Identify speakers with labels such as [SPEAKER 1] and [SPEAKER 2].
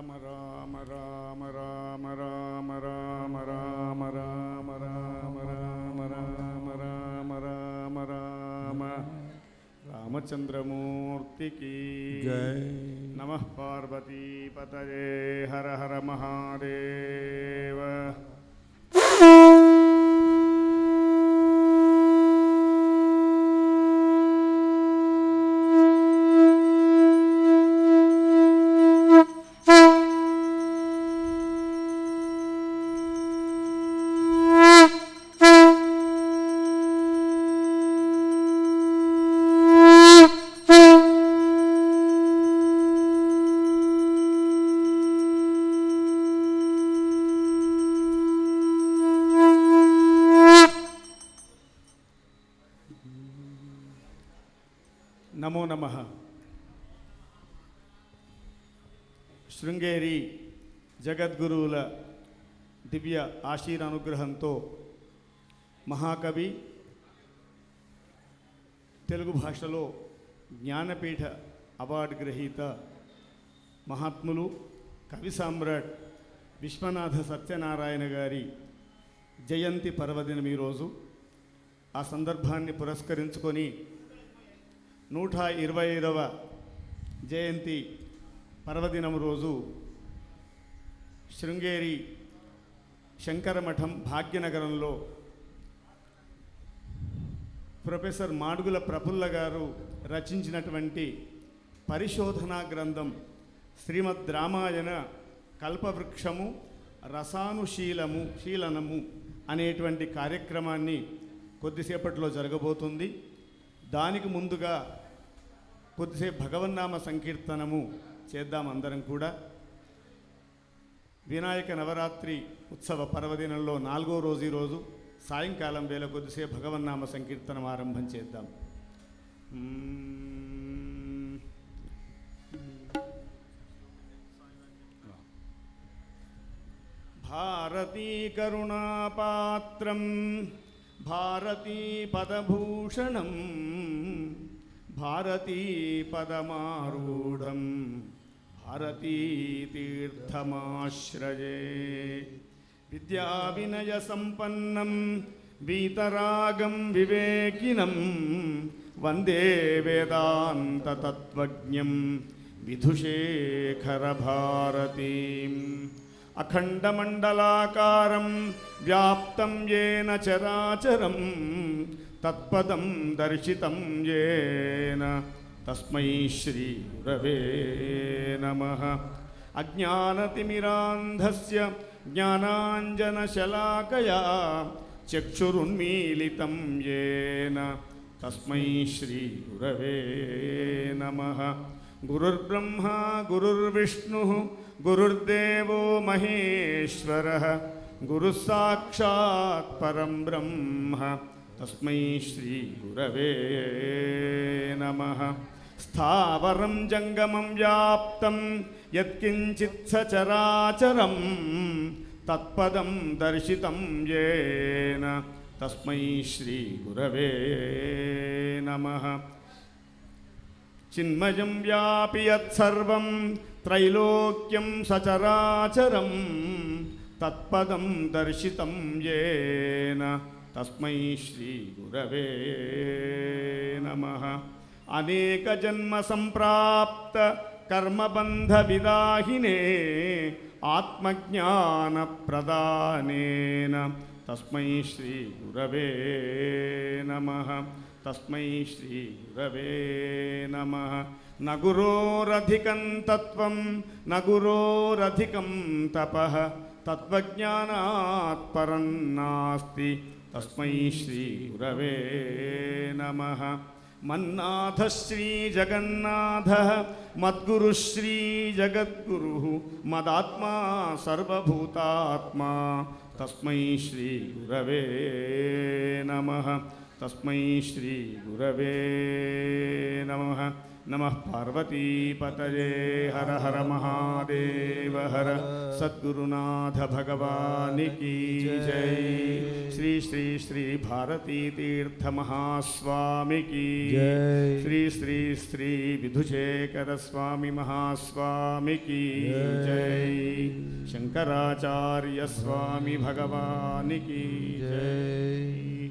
[SPEAKER 1] राम राम राम राम राम राम राम राम राम राम राम राम राम राम रामचंद्रमूर्ति
[SPEAKER 2] की
[SPEAKER 1] जय नमः पार्वती पतये हर हर महादेव నమో నమ. శృంగేరి జగద్గురువుల దివ్య ఆశీర్ అనుగ్రహంతో మహాకవి తెలుగు భాషలో జ్ఞానపీఠ అవార్డు గ్రహీత మహాత్ములు కవి సామ్రాట్ విశ్వనాథ సత్యనారాయణ గారి జయంతి పర్వదినం ఈరోజు. ఆ సందర్భాన్ని పురస్కరించుకొని నూట ఇరవై ఐదవ జయంతి పర్వదినం రోజు శృంగేరి శంకరమఠం భాగ్యనగరంలో ప్రొఫెసర్ మాడుగుల ప్రఫుల్ల గారు రచించినటువంటి పరిశోధనా గ్రంథం శ్రీమద్ రామాయణ కల్పవృక్షము రసానుశీలము శీలనము అనేటువంటి కార్యక్రమాన్ని కొద్దిసేపట్లో జరగబోతుంది. దానికి ముందుగా కొద్దిసేపు భగవన్నామ సంకీర్తనము చేద్దాం అందరం కూడా వినాయక నవరాత్రి ఉత్సవ పర్వదినంలో నాలుగో రోజు ఈరోజు సాయంకాలం వేళ కొద్దిసేపు భగవన్నామ సంకీర్తనం ఆరంభం చేద్దాం మ్మ్. भारतीपदभूषणं भारतीपदमारूढं भारतीतीर्थमाश्रये विद्याविनयसम्पन्नं वीतरागं विवेकिनं वन्दे वेदान्ततत्त्वज्ञं विधुशेखरभारतीम् అఖండమండలాకారం వ్యాప్తం ఏన చరాచరం తత్పదం దర్శితం ఏన. తస్మై శ్రీ రవే నమ. అజ్ఞానతిమిరాంధస్య జ్ఞానాంజనశలాకయా చక్షురున్మీలితం ఏన. తస్మై శ్రీ గురవే నమ. गुरुर्ब्रह्मा गुरुर्विष्णुः गुरुर्देवो महेश्वरः गुरुस्साक्षात् परं ब्रह्म तस्मै श्रीगुरवे नमः स्थावरं जङ्गमं व्याप्तं यत्किञ्चित् सचराचरं तत्पदं दर्शितं येन तस्मै श्रीगुरवे नमः చిన్మయం వ్యాపి యత్సర్వం త్రైలోక్యం సచరాచరం తత్పదం దర్శితం ఏన తస్మై శ్రీ గురవే నమ. అనేక జన్మ సంప్రాప్త కర్మబంధ విదాహినే ఆత్మజ్ఞాన ప్రదానేన తస్మై శ్రీ గురవే నమ. तस्मै श्रीगुरवे नमः न गुरोरधिकं तत्त्वं न गुरोरधिकं तपः तत्त्वज्ञानात् परं नास्ति तस्मै श्रीगुरवे नमः मन्नाथ श्रीजगन्नाथः मद्गुरुश्रीजगद्गुरुः मदात्मा सर्वभूतात्मा तस्मै श्रीगुरवे नमः तस्मै श्रीगुरवे नमः। नमः पार्वतीपतये। हर हर महादेव हर सद्गुरुनाथ भगवान् की जय। श्री श्री श्री भारती तीर्थ महास्वामी की श्री श्री श्री विधुशेखर स्वामी महास्वामी की जय। शंकराचार्य स्वामी भगवान् की जय।